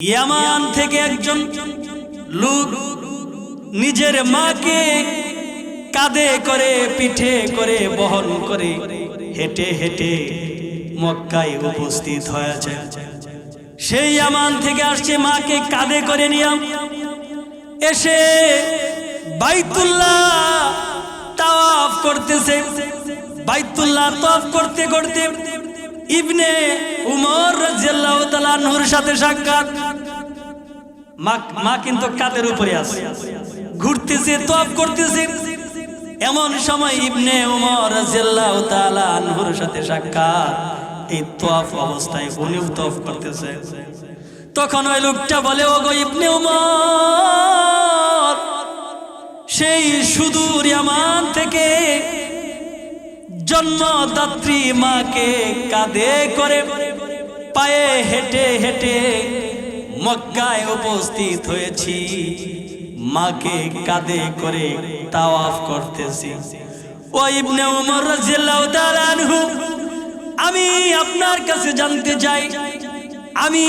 ইয়ামান থেকে একজন লোক নিজের মাকে কাঁধে করে, পিঠে করে, বহন করে, হেঁটে হেঁটে মক্কায় উপস্থিত হয়েছে। সেই ইয়ামান থেকে আসছে, মাকে কাঁধে করে নিয়ে। এসে বাইতুল্লাহ তাওয়াফ করতেছে। বাইতুল্লাহ তাওয়াফ করতে করতে ইবনে উমর রাদিয়াল্লাহু তাআলা আনহুর সাথে সাক্ষাৎ মা মা কিন্তু কাদের উপরে আছে? ঘুরতেছে তফ করতেছে। এমন সময় ইবনে উমর আনহুর সাথে সাক্ষাৎ। এই তফ অবস্থায় উনিও তফ করতেছে। তখন ওই লোকটা বলে ও গো ইবনে উমর, সেই সুদূর ইয়ামান থেকে জন্মদাত্রী মাকে কাঁধে করে পায়ে হেঁটে হেঁটে মক্কায় উপস্থিত হয়েছি। মাকে কাঁধে করে তাওয়াফ করতেছি। ও আনহু, আমি আপনার কাছে জানতে চাই, আমি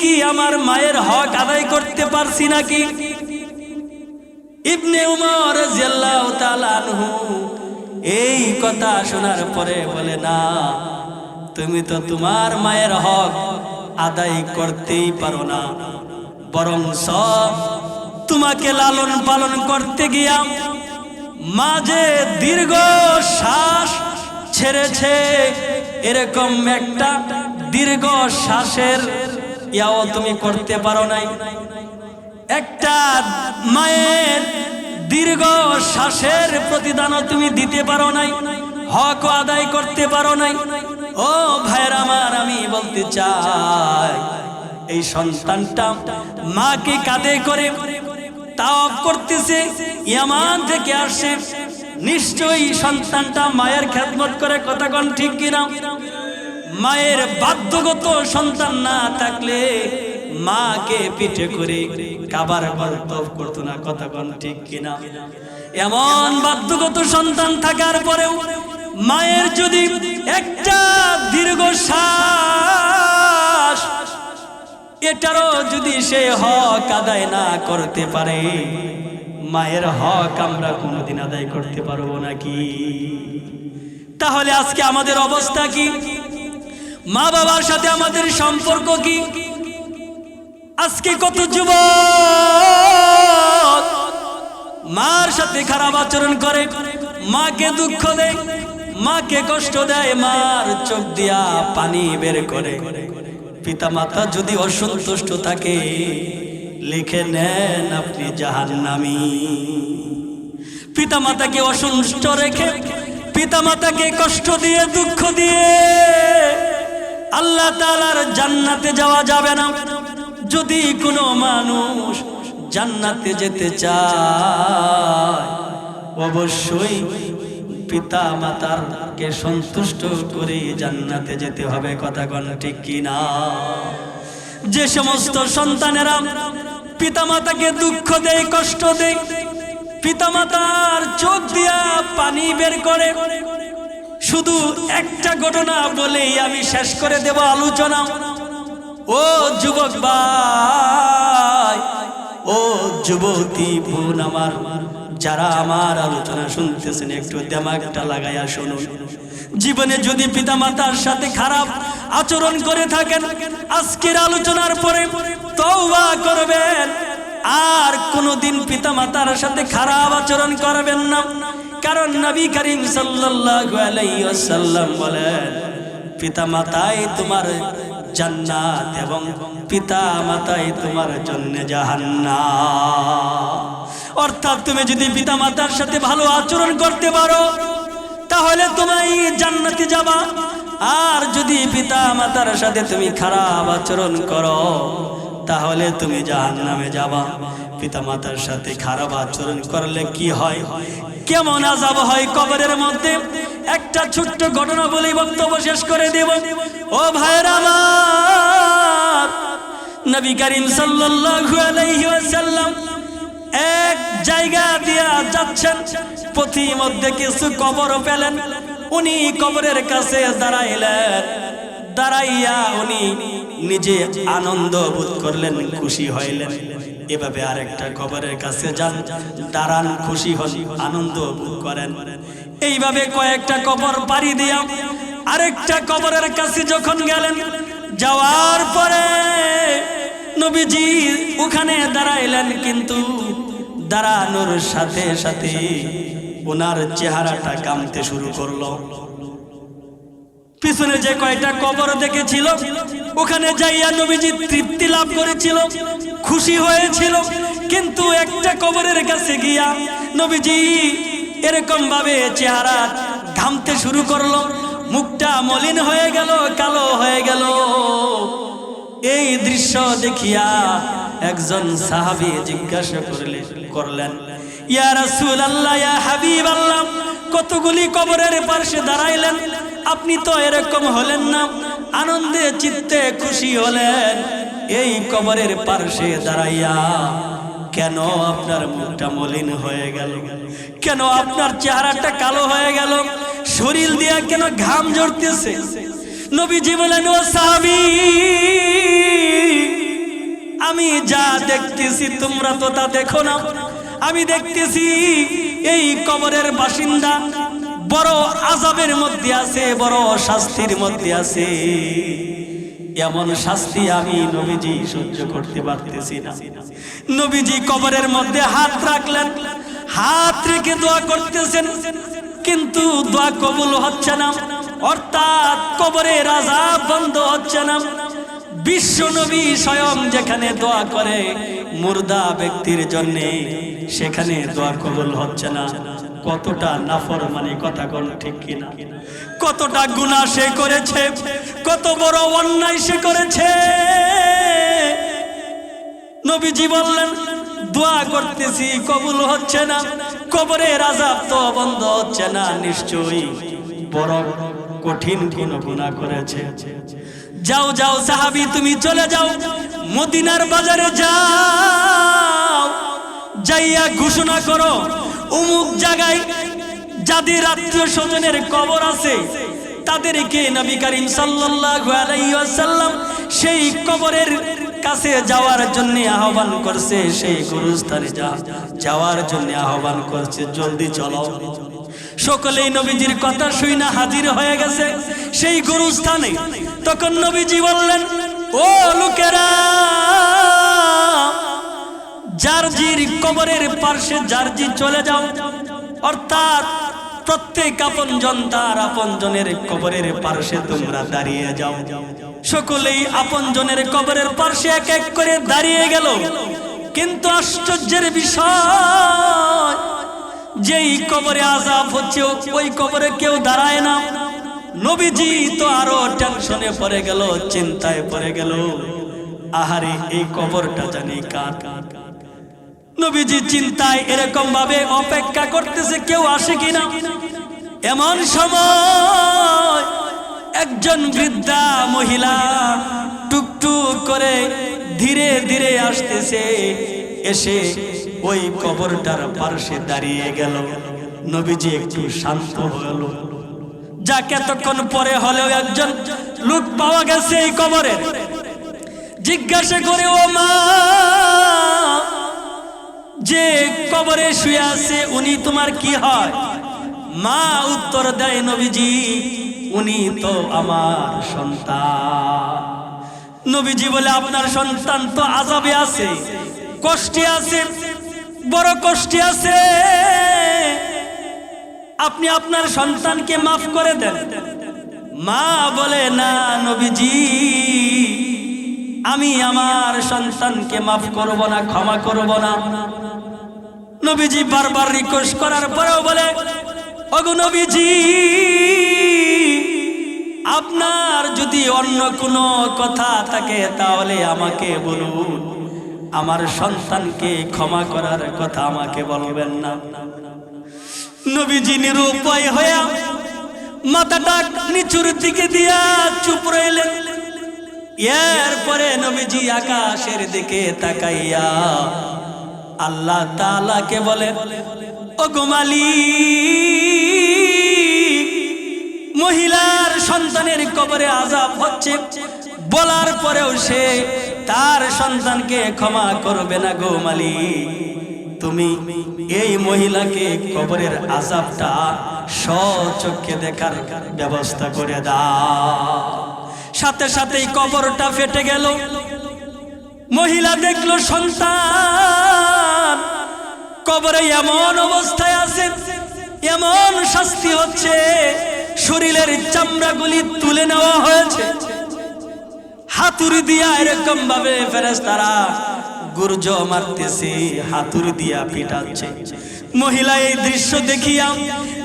কি আমার মায়ের হক আদায় করতে পারছি নাকি? ইবনে উমর তাআলা আনহু এই কথা শোনার পরে বলে, না, তুমি তো তোমার মায়ের হক আদায় করতেই পারো না। বরং সব তোমাকে লালন পালন করতে গিয়া মাঝে দীর্ঘ শ্বাস ছেড়েছে। এরকম একটা দীর্ঘ শ্বাসের ইয়াও তুমি করতে পারো নাই। একটা মায়ের দীর্ঘ শ্বাসের প্রতিদানও তুমি দিতে পারো নাই। হক আদায় করতে পারো নাই। ও ভাইয়ের আমার, আমি বলতে চাই, এই সন্তানটা মাকে কাঁধে করে তাওয়াফ করতেছে, ইয়ামান থেকে আসছে। নিশ্চয়ই সন্তানটা মায়ের খেদমত করে, কথা কোন ঠিক কিনা? মায়ের বাধ্যগত সন্তান না থাকলে মাকে পিঠে করে কাবার বর্তব করতো না, কথা কন ঠিক কিনা? এমন বাধ্যগত সন্তান থাকার পরেও মায়ের যদি একটা দীর্ঘ শ্বাস এটারও যদি সে হক আদায় না করতে পারে, মায়ের হক আমরা কোনোদিন আদায় করতে পারব নাকি? তাহলে আজকে আমাদের অবস্থা কি? মা বাবার সাথে আমাদের সম্পর্ক কি? আজকে কত যুব মার সাথে খারাপ আচরণ করে, মাকে দুঃখ দেয় মাকে কষ্ট দেয়, মার চোখ দিয়া পানি বের করে। পিতা মাতা যদি অসন্তুষ্ট থাকে, লিখে নেন আপনি জাহান্নামী। পিতা মাতাকে অসন্তুষ্ট রেখে পিতা মাতাকে কষ্ট দিয়ে, দুঃখ দিয়ে, আল্লাহ তালার জান্নাতে যাওয়া যাবে না। যদি কোনো মানুষ জান্নাতে যেতে চায়, অবশ্যই পিতা মাতার কে সন্তুষ্ট করে জান্নাতে যেতে হবে, কথা কোন ঠিক কিনা? যে সমস্ত সন্তানেরা পিতা মাতাকে দুঃখ দেয়, কষ্ট দেয় পিতা মাতার চোখ দিয়া পানি বের করে, শুধু একটা ঘটনা বলেই আমি শেষ করে দেব আলোচনা। ও যুবক ও যুবতী বোন আমার, যারা আমার আলোচনা শুনতেছেন, একটু দেমাগটা লাগাইয়া শুনুন। জীবনে যদি পিতা মাতার সাথে খারাপ আচরণ করে থাকেন, আজকের আলোচনার পরে তওবা করবেন। আর কোনোদিন পিতা মাতার সাথে খারাপ আচরণ করবেন না। কারণ নবী করিম সাল্লাল্লাহু আলাইহি ওয়াসাল্লাম বলেন পিতা মাতাই তোমার জান্নাত এবং পিতা মাতাই তোমার জন্য জাহান্না অর্থাৎ তুমি যদি পিতা মাতার সাথে ভালো আচরণ করতে পারো, তাহলে তোমায় জান্নাতে যাবা। আর যদি পিতা মাতার সাথে তুমি খারাপ আচরণ করো, তাহলে তুমি জাহান্নামে যাবা। পিতা মাতার সাথে খারাপ আচরণ করলে কি হয়? কেমন আজাব হয় কবরের মধ্যে? একটা ছোট্ট ঘটনা বলেই বক্তব্য শেষ করে দেব। ও আমার, নবী করিম সাল্লাল্লাহু আলাইহি ওয়াসাল্লাম এক জায়গা দিয়া যাচ্ছেন। পথি মধ্যে কিছু কবর পেলেন। উনি কবরের কাছে দাঁড়াইলেন। দাঁড়াইয়া উনি নিজে আনন্দ বোধ করলেন, খুশি হইলেন। এভাবে আরেকটা কবরের কাছে যান, দাঁড়ান, খুশি হন, আনন্দ করেন। এইভাবে কয়েকটা কবর পাড়ি দিয়া আরেকটা কবরের কাছে যখন গেলেন, যাওয়ার পরে নবীজি ওখানে দাঁড়াইলেন কিন্তু দাঁড়ানোর সাথে সাথে ওনার চেহারাটা কামতে শুরু করল। পিছনে যে কয়টা কবর দেখেছিল, ওখানে যাইয়া নবীজি তৃপ্তি লাভ করেছিল, খুশি হয়েছিল। কিন্তু একটা কবরের কাছে গিয়া নবীজি এরকম ভাবে চেহারা ঘামতে শুরু করল, মুখটা মলিন হয়ে গেল, কালো হয়ে গেল। এই দৃশ্য দেখিয়া একজন সাহাবী জিজ্ঞাসা করলে, করলেন, ইয়া রাসূল আল্লাহ ইয়া হাবিব আল্লাহ কতগুলি কবরের পাশে দাঁড়াইলেন? আপনি তো এরকম হলেন না, আনন্দে চিত্তে খুশি হলেন। এই কবরের পার্শ্বে দাঁড়াইয়া কেন আপনার মুখটা মলিন হয়ে গেল? কেন আপনার চেহারাটা কালো হয়ে গেল? শরীর দিয়া কেন ঘাম ঝরতেছে? নবীজি বলেন, ও সাহাবী আমি যা দেখতেছি, তোমরা তো তা দেখো না। আমি দেখতেছি এই কবরের বাসিন্দা বড় আজাবের মধ্যে আছে, বড় শাস্তির মধ্যে আছে। এমন শাস্তি আমি নবীজি সহ্য করতে পারতেছি না। নবীজি কবরের মধ্যে হাত রাখলেন, হাত রেখে দোয়া করতেছেন, কিন্তু দোয়া কবুল হচ্ছে না, অর্থাৎ কবরের আজাব বন্ধ হচ্ছে না। বিশ্ব নবী স্বয়ং যেখানে দোয়া করে, মুর্দা ব্যক্তির জন্য সেখানে দোয়া কবুল হচ্ছে না। কতটা নাফর মানে কথা কোন ঠিক কিনা? কতটা গুনাহ সে করেছে, কত বড় অন্যায় সে করেছে। নবীজি বললেন, দোয়া করতেছি, কবুল হচ্ছে না। কবরের আজাব তো বন্ধ হচ্ছে না, নিশ্চয়ই বড় কঠিন কোন গুনাহ করেছে। যাও যাও, সাহাবি, তুমি চলে যাও। মদিনার বাজারে যাও। যাইয়া ঘোষণা করো অমুক জায়গায় যাদের আত্মীয় স্বজনের কবর আছে, তাদেরকে নবী করিম ওয়াসাল্লাম সেই কবরের কাছে যাওয়ার জন্য আহ্বান করছে, সেই গুরুস্থানে যাওয়ার জন্য আহ্বান করছে। জলদি চলো। সকলেই নবীজির কথা শুই না হাজির হয়ে গেছে। সেই গুরুস্থানে তখন নবীজি বললেন, ও লোকেরা, জারজির কবরের পার্শ্বে জারজি চলে যাও। অর্থাৎ প্রত্যেক আপনজন তার আপনজনের কবরের পার্শ্বে তোমরা দাঁড়িয়ে যাও। সকলেই আপনজনের কবরের পার্শ্বে এক এক করে দাঁড়িয়ে গেল। কিন্তু আশ্চর্যের বিষয় যেই কবরে আজাব হচ্ছে, ওই কবরে কেউ দাঁড়ায় না। নবীজি তো আরও টেনশনে পড়ে গেল, চিন্তায় পড়ে গেল। আহারে, এই কবরটা জানি কার? নবীজি চিন্তায় এরকম ভাবে অপেক্ষা করতেছে, কেউ আসে কিনা? এমন সময় একজন বৃদ্ধা মহিলা টুকটুক করে ধীরে ধীরে আসতেছে, এসে ওই কবরটার পার্শ্বে দাঁড়িয়ে গেল। নবীজি একটু শান্ত হলো যাকে, এতক্ষণ পরে হলেও একজন লোক পাওয়া গেছে এই কবরে। জিজ্ঞাসা করে, ও মা, যে কবরে শুয়ে আছে, উনি তোমার কি হয়? মা উত্তর দেয়, নবীজি, উনি তো আমার সন্তান। নবীজি বলে, আপনার সন্তান তো আজাবে আছে, কষ্টে আছে বড় কষ্টে আছে। আপনি আপনার সন্তানকে মাফ করে দেন। মা বলে, না নবীজি, আমি আমার সন্তানকে মাফ করব না, ক্ষমা করব না। নবীজি বারবার রিকোয়েস্ট করার পরেও বলে অগু নবীজি, আপনার যদি অন্য কোনো কথা থাকে, তাহলে আমাকে বলুন। আমার সন্তানকে ক্ষমা করার কথা আমাকে বলবেন না। নবীজি নিরুপায় হয়ে মাথাটা নিচুর দিকে দিয়া চুপ রইলেন। এরপরে নবীজি আকাশের দিকে তাকাইয়া আল্লাহ তাআলাকে বলে ও গোমালি মহিলার সন্তানের কবরে আজাব হচ্ছে। বলার পরেও সে তার সন্তানকে ক্ষমা করবে না গো মালিক। তুমি এই মহিলাকে কবরের আজাবটা সচক্ষে দেখার ব্যবস্থা করে দাও। সাথে সাথেই কবরটা ফেটে গেল। মহিলা দেখল সন্তান। কবরে এমন অবস্থায় আছে, এমন শাস্তি হচ্ছে, শরীরের চামড়াগুলি তুলে নেওয়া হয়েছে। হাতুড়ি দিয়া এরকম ভাবে ফেরেস্তারা গুর্জ মারতেছে হাতুড়ি দিয়া পিটাচ্ছে। মহিলা এই দৃশ্য দেখিয়া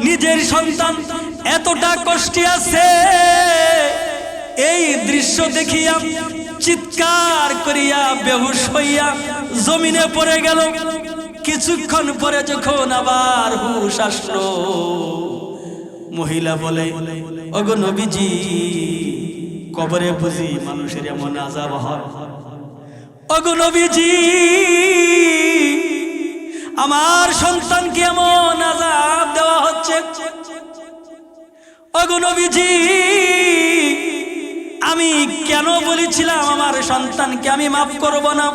নিজের সন্তান এতটা কষ্টে আছে। এই দৃশ্য দেখিয়া চিৎকার করিয়া বেহুশ হইয়া জমিনে পড়ে গেল। কিছুক্ষণ পরে যখন আবার হুশ আসলো, মহিলা বলে, ওগো নবীজি কবরে বুঝি মানুষের এমন আজাব হয়। ওগো নবীজি, আমার সন্তানকে এমন আজাব দেওয়া হচ্ছে। ওগো নবীজি, আমি কেন বলেছিলাম আমার সন্তানকে আমি মাফ করব না?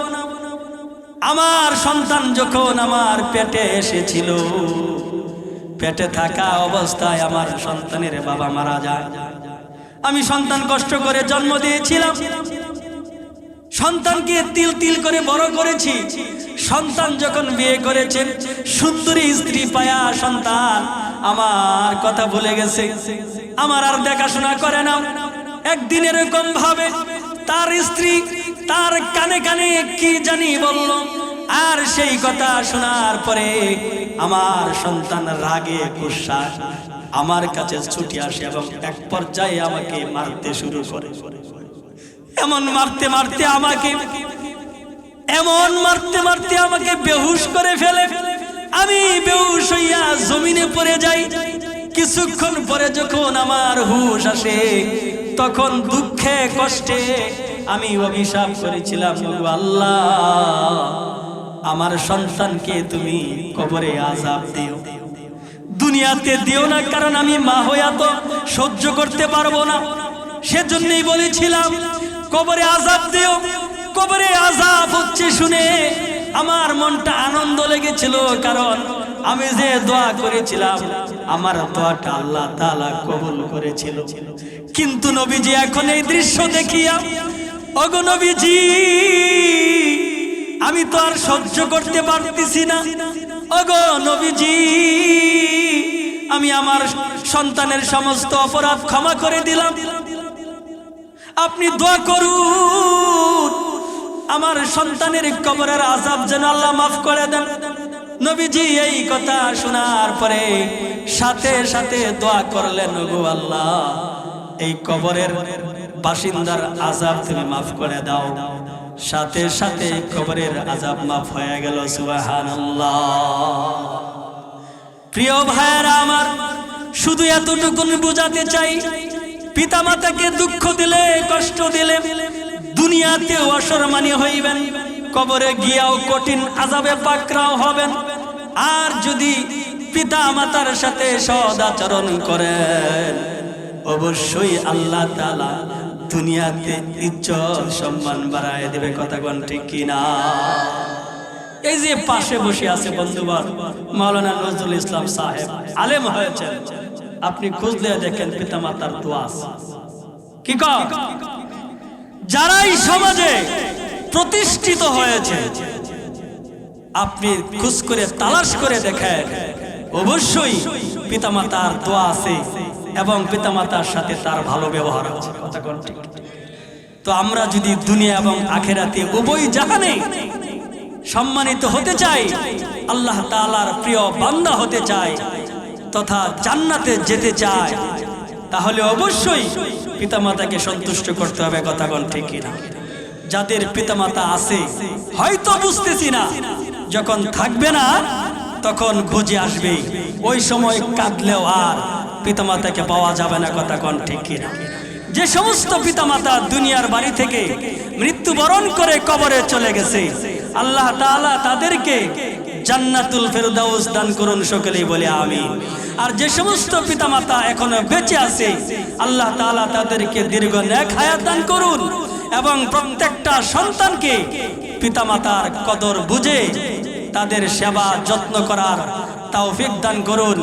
আমার সন্তান যখন আমার পেটে এসেছিল, পেটে থাকা অবস্থায় আমার সন্তানের বাবা মারা যায়। আমি সন্তান কষ্ট করে জন্ম দিয়েছিলাম। সন্তানকে তিল তিল করে বড় করেছি। সন্তান যখন বিয়ে করেছেন, সুন্দরী স্ত্রী পায়া সন্তান। আমার কথা ভুলে গেছে। আমার আর দেখাশোনা করে না। একদিন এরকম ভাবে তার স্ত্রী তার কানে কানে কি জানি বলল, আর সেই কথা শোনার পরে আমার সন্তান রাগে গুসা আমার কাছে ছুটি আসে এবং এক পর্যায়ে আমাকে মারতে শুরু করে। এমন মারতে মারতে আমাকে, এমন মারতে মারতে আমাকে বেহুশ করে ফেলে। আমি বেহুশ হইয়া জমিনে পড়ে যাই। কিছুক্ষণ পরে যখন আমার হুশ আসে, তখন দুঃখে, কষ্টে আমি অভিশাপ করেছিলাম আল্লাহ, আমার সন্তানকে তুমি কবরে আজাব দিও। দুনিয়াতে দিও না, কারণ আমি মা হইয়া তো সহ্য করতে পারব না। সেজন্যই বলেছিলাম, কবরে আজাব দিও, কবরে আজাব হচ্ছে শুনে আমার মনটা আনন্দ লেগেছিল, কারণ আমি যে দোয়া করেছিলাম, আমার দোয়াটা আল্লাহ তাআলা কবুল করেছিল। কিন্তু নবীজি এখন এই দৃশ্য দেখিয়া অগো নবীজি, আমি তো আর সহ্য করতে পারতেছি না। অগো নবীজি আমি আমার সন্তানের সমস্ত অপরাধ ক্ষমা করে দিলাম। আপনি দোয়া করুন, আমার সন্তানের কবরের আজাব যেন আল্লাহ মাফ করে দেন। নবীজি এই কথা শোনার পরে সাথে সাথে দোয়া করলেন গো আল্লাহ, এই কবরের বাসিন্দার আজাব তুমি মাফ করে দাও। সাথে সাথে কবরের আজাব মাফ হয়ে গেল, সুবহানাল্লাহ। প্রিয় ভাইয়েরা আমার, শুধু এতটুকুন বুঝাতে চাই পিতা মাতাকে দুঃখ দিলে, কষ্ট দিলে, দুনিয়াতে অসম্মানী হইবেন, কবরে গিয়াও কঠিন আজাবে পাকরাও হবেন। আর যদি পিতা মাতার সাথে সদাচরণ করেন, অবশ্যই আল্লাহ তাআলা দুনিয়াতে ইজ্জত সম্মান বাড়ায় দেবে, কথা কোন ঠিক কিনা? এই যে পাশে বসে আছে বন্ধুবার মাওলানা নজরুল ইসলাম সাহেব, আলেম হয়েছেন আপনি খুঁজলে দেখেন পিতা মাতার দোয়া আছে। কি যারাই সমাজে প্রতিষ্ঠিত হয়েছে, আপনি খুঁজ করে তালাশ করে দেখেন, অবশ্যই পিতামাতার দোয়া আছে এবং পিতামাতার সাথে তার ভালো ব্যবহার আছে? তো আমরা যদি দুনিয়া এবং আখেরাতে উভয় জাহানে সম্মানিত হতে চাই, আল্লাহ তাআলার প্রিয় বান্দা হতে চাই, তথা জান্নাতে যেতে চাই। তাহলে অবশ্যই পিতামাতাকে সন্তুষ্ট করতে হবে কথা কোন ঠিক কিনা? যাদের পিতামাতা আছে, হয়তো বুঝতেছি না, যখন থাকবে না, তখন বুঝে আসবে। ওই সময় কাঁদলেও আর পিতামাতাকে পাওয়া যাবে না কথা কোন ঠিক কিনা? যে সমস্ত পিতামাতা দুনিয়ার বাড়ি থেকে মৃত্যুবরণ করে কবরে চলে গেছে আল্লাহ তাআলা তাদেরকে জান্নাতুল ফেরদাউস দান করুন সকলেই বলে আমি আর যে সমস্ত পিতামাতা এখনও বেঁচে আছে, আল্লাহ তাআলা তাদেরকে দীর্ঘ নেক হায়াত দান করুন এবং প্রত্যেকটা সন্তানকে পিতামাতার কদর বুঝে তাদের সেবা যত্ন করার তৌফিক দান করুন।